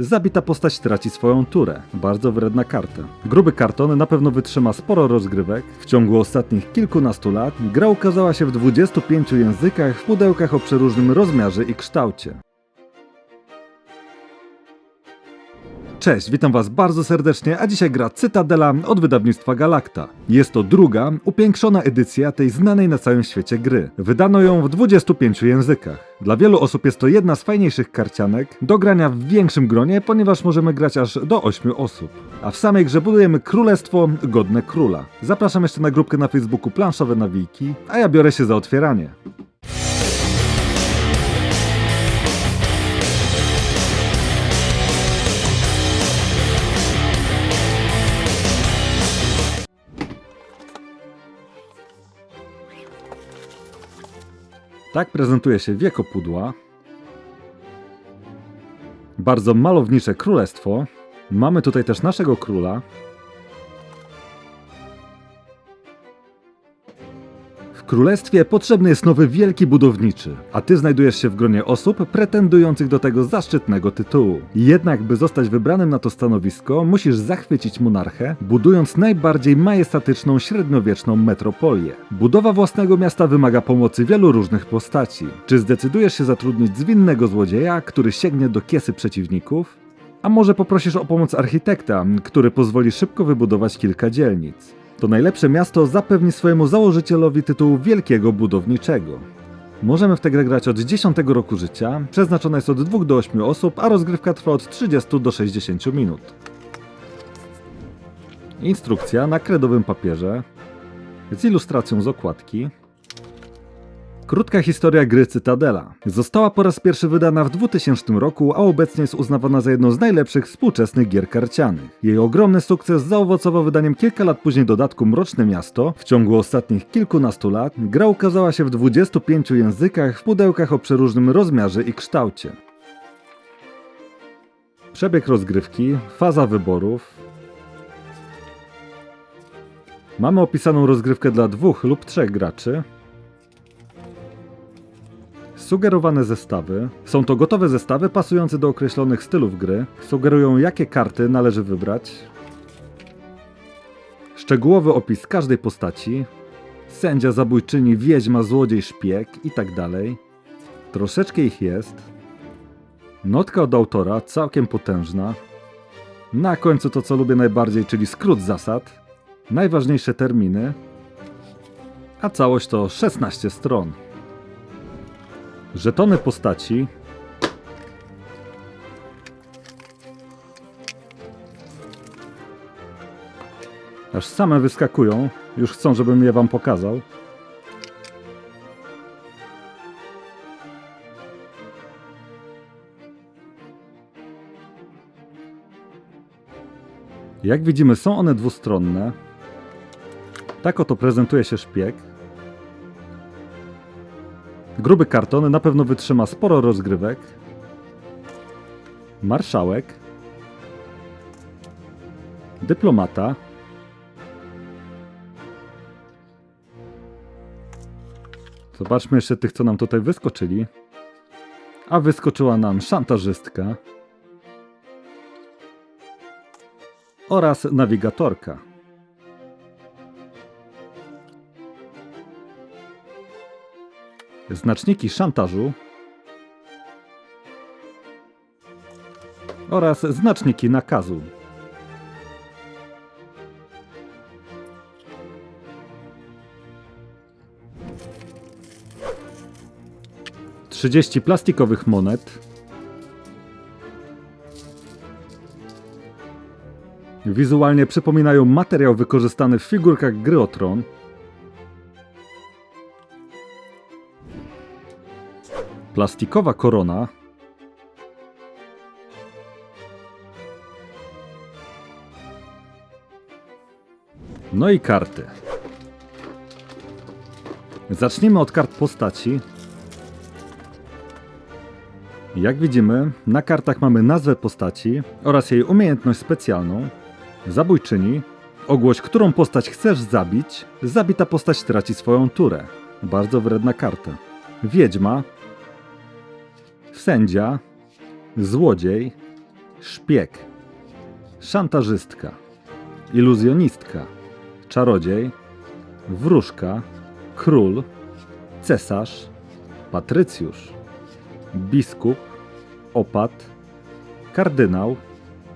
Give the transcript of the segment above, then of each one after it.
Zabita postać traci swoją turę. Bardzo wredna karta. Gruby karton na pewno wytrzyma sporo rozgrywek. W ciągu ostatnich kilkunastu lat gra ukazała się w 25 językach w pudełkach o przeróżnym rozmiarze i kształcie. Cześć, witam Was bardzo serdecznie, a dzisiaj gra Cytadela od wydawnictwa Galacta. Jest to druga, upiększona edycja tej znanej na całym świecie gry. Wydano ją w 25 językach. Dla wielu osób jest to jedna z fajniejszych karcianek do grania w większym gronie, ponieważ możemy grać aż do 8 osób. A w samej grze budujemy królestwo godne króla. Zapraszam jeszcze na grupkę na Facebooku Planszowe Nawiki, a ja biorę się za otwieranie. Tak prezentuje się wiekopudła. Bardzo malownicze królestwo. Mamy tutaj też naszego króla. Królestwie potrzebny jest nowy wielki budowniczy, a ty znajdujesz się w gronie osób pretendujących do tego zaszczytnego tytułu. Jednak, by zostać wybranym na to stanowisko, musisz zachwycić monarchę, budując najbardziej majestatyczną średniowieczną metropolię. Budowa własnego miasta wymaga pomocy wielu różnych postaci. Czy zdecydujesz się zatrudnić zwinnego złodzieja, który sięgnie do kiesy przeciwników? A może poprosisz o pomoc architekta, który pozwoli szybko wybudować kilka dzielnic? To najlepsze miasto zapewni swojemu założycielowi tytuł wielkiego budowniczego. Możemy w tę grę grać od 10 roku życia, przeznaczona jest od 2 do 8 osób, a rozgrywka trwa od 30 do 60 minut. Instrukcja na kredowym papierze z ilustracją z okładki. Krótka historia gry Cytadela. Została po raz pierwszy wydana w 2000 roku, a obecnie jest uznawana za jedną z najlepszych współczesnych gier karcianych. Jej ogromny sukces zaowocował wydaniem kilka lat później dodatku Mroczne Miasto. W ciągu ostatnich kilkunastu lat gra ukazała się w 25 językach w pudełkach o przeróżnym rozmiarze i kształcie. Przebieg rozgrywki, faza wyborów. Mamy opisaną rozgrywkę dla dwóch lub trzech graczy. Sugerowane zestawy. Są to gotowe zestawy pasujące do określonych stylów gry. Sugerują jakie karty należy wybrać. Szczegółowy opis każdej postaci. Sędzia, zabójczyni, wiedźma, złodziej, szpieg i tak dalej. Troszeczkę ich jest. Notka od autora, całkiem potężna. Na końcu to co lubię najbardziej, czyli skrót zasad. Najważniejsze terminy. A całość to 16 stron. Żetony postaci. Aż same wyskakują. Już chcą, żebym je wam pokazał. Jak widzimy, są one dwustronne. Tak oto prezentuje się szpieg. Gruby karton na pewno wytrzyma sporo rozgrywek. Marszałek. Dyplomata. Zobaczmy jeszcze tych, co nam tutaj wyskoczyli. A wyskoczyła nam szantażystka. Oraz nawigatorka. Znaczniki szantażu oraz znaczniki nakazu. Trzydzieści plastikowych monet. Wizualnie przypominają materiał wykorzystany w figurkach gry plastikowa korona. No i karty. Zacznijmy od kart postaci. Jak widzimy, na kartach mamy nazwę postaci oraz jej umiejętność specjalną, zabójczyni, ogłoś, którą postać chcesz zabić, zabita postać traci swoją turę. Bardzo wredna karta. Wiedźma, sędzia, złodziej, szpieg, szantażystka, iluzjonistka, czarodziej, wróżka, król, cesarz, patrycjusz, biskup, opat, kardynał,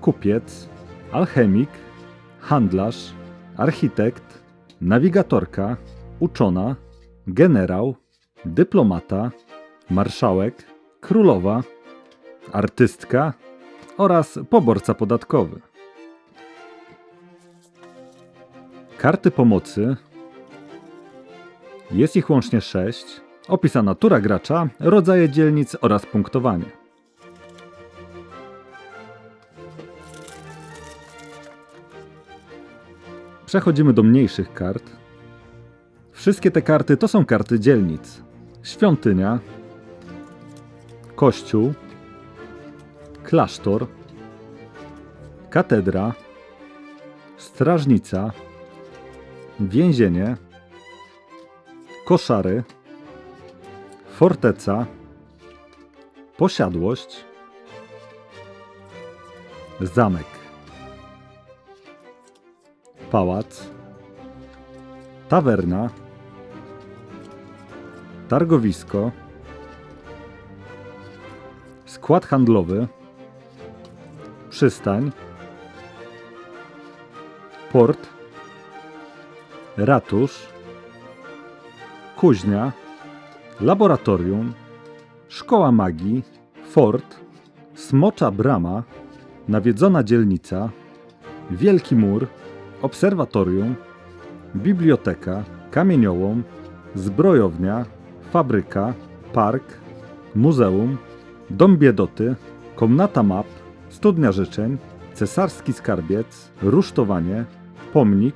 kupiec, alchemik, handlarz, architekt, nawigatorka, uczona, generał, dyplomata, marszałek, królowa, artystka oraz poborca podatkowy. Karty pomocy jest ich łącznie 6. Opisa natura gracza, rodzaje dzielnic oraz punktowanie. Przechodzimy do mniejszych kart. Wszystkie te karty to są karty dzielnic. Świątynia, kościół, klasztor, katedra, strażnica, więzienie, koszary, forteca, posiadłość, zamek, pałac, tawerna, targowisko, skład handlowy, przystań, port, ratusz, kuźnia, laboratorium, szkoła magii, fort, smocza brama, nawiedzona dzielnica, wielki mur, obserwatorium, biblioteka, kamieniołom, zbrojownia, fabryka, park, muzeum, dom biedoty, komnata map, studnia życzeń, cesarski skarbiec, rusztowanie, pomnik,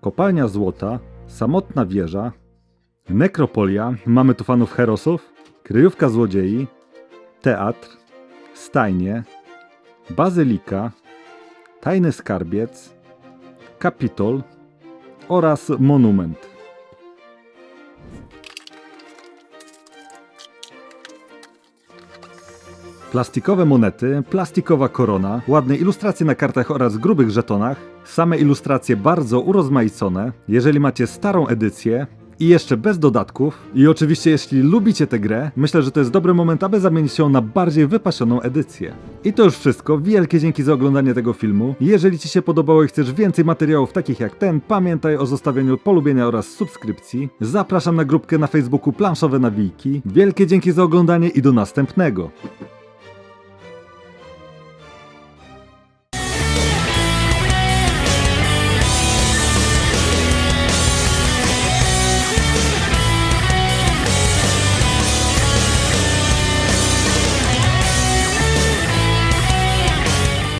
kopalnia złota, samotna wieża, nekropolia, mamy tu fanów herosów, kryjówka złodziei, teatr, stajnie, bazylika, tajny skarbiec, kapitol oraz monument. Plastikowe monety, plastikowa korona, ładne ilustracje na kartach oraz grubych żetonach, same ilustracje bardzo urozmaicone. Jeżeli macie starą edycję i jeszcze bez dodatków, i oczywiście jeśli lubicie tę grę, myślę, że to jest dobry moment, aby zamienić się na bardziej wypasioną edycję. I to już wszystko, wielkie dzięki za oglądanie tego filmu. Jeżeli Ci się podobało i chcesz więcej materiałów takich jak ten, pamiętaj o zostawieniu polubienia oraz subskrypcji. Zapraszam na grupkę na Facebooku Planszowe Nawijki. Wielkie dzięki za oglądanie i do następnego.